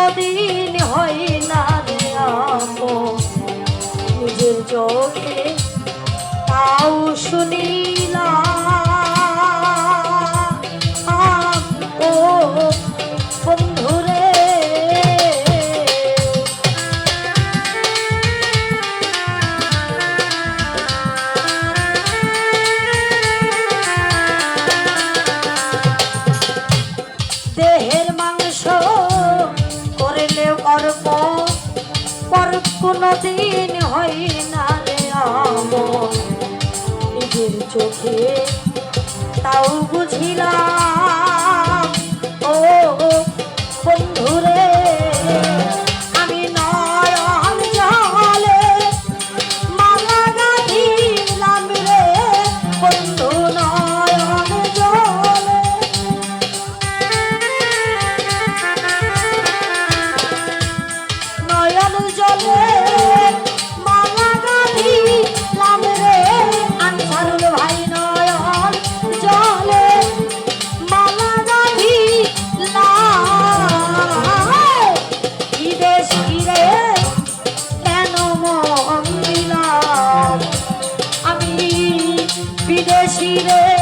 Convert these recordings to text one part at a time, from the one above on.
কোনোদিন হয় না নিজের চোখে তাও শুনিলাম পর কোনো দিন হয় না রে আমার নিজের চোখে তাও বুঝিলাম রে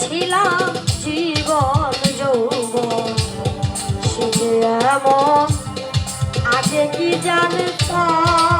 ছিলাম জীবন যৌব সে এমন আগে কি জানতাম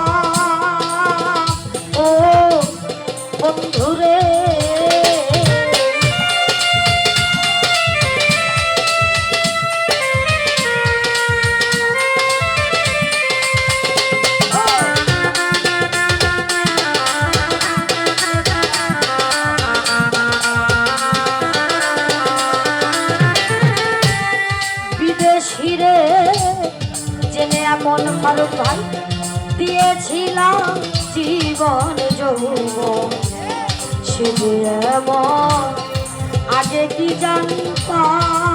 ফারুক ভাই দিয়েছিলাম জীবন যৌব সে আগে কি জানতাম?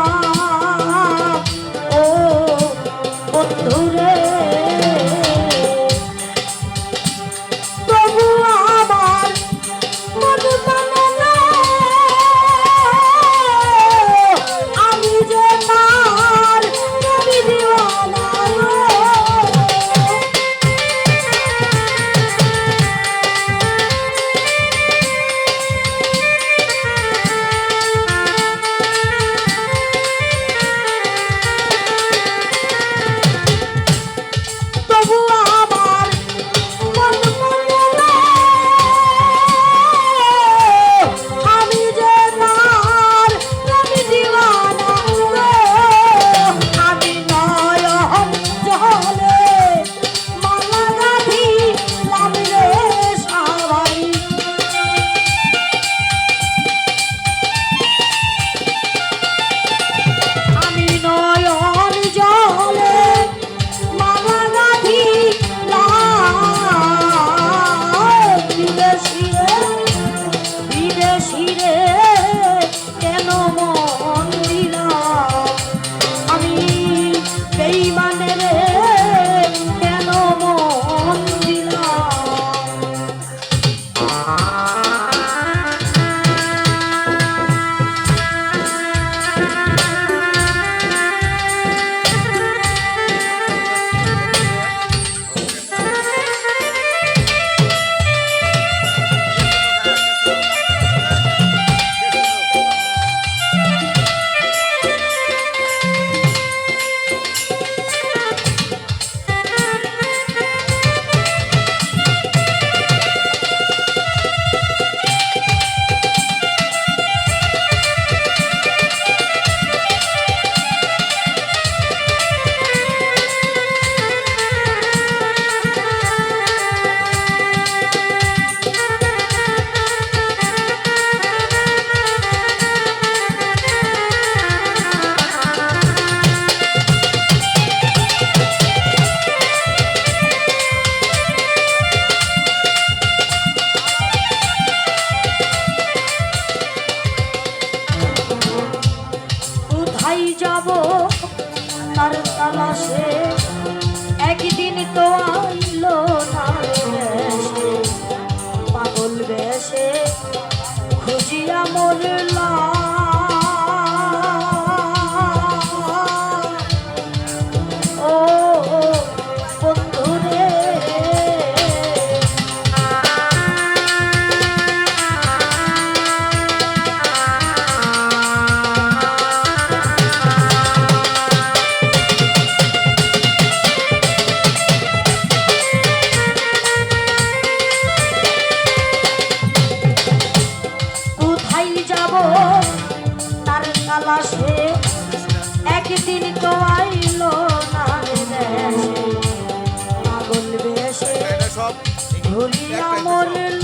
সব। ভুলিয়া মনের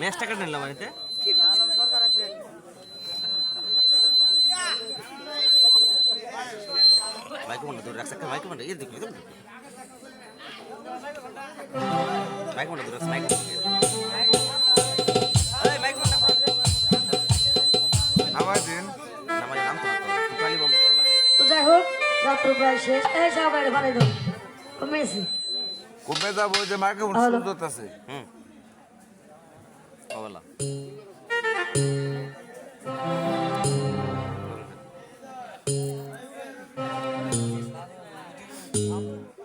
ম্যাচটা কেটে নিলাম বাড়িতে? বাইক মন্ডা দূরে রাখছে বাইক মন্ডা ইয়ে দেখবি যাই হোক রাত্র প্রায় শেষ। এই সবাই ভালো মেসি কমে যাব যে মাইক্রোফোন সুন্দর হুম। Thank you.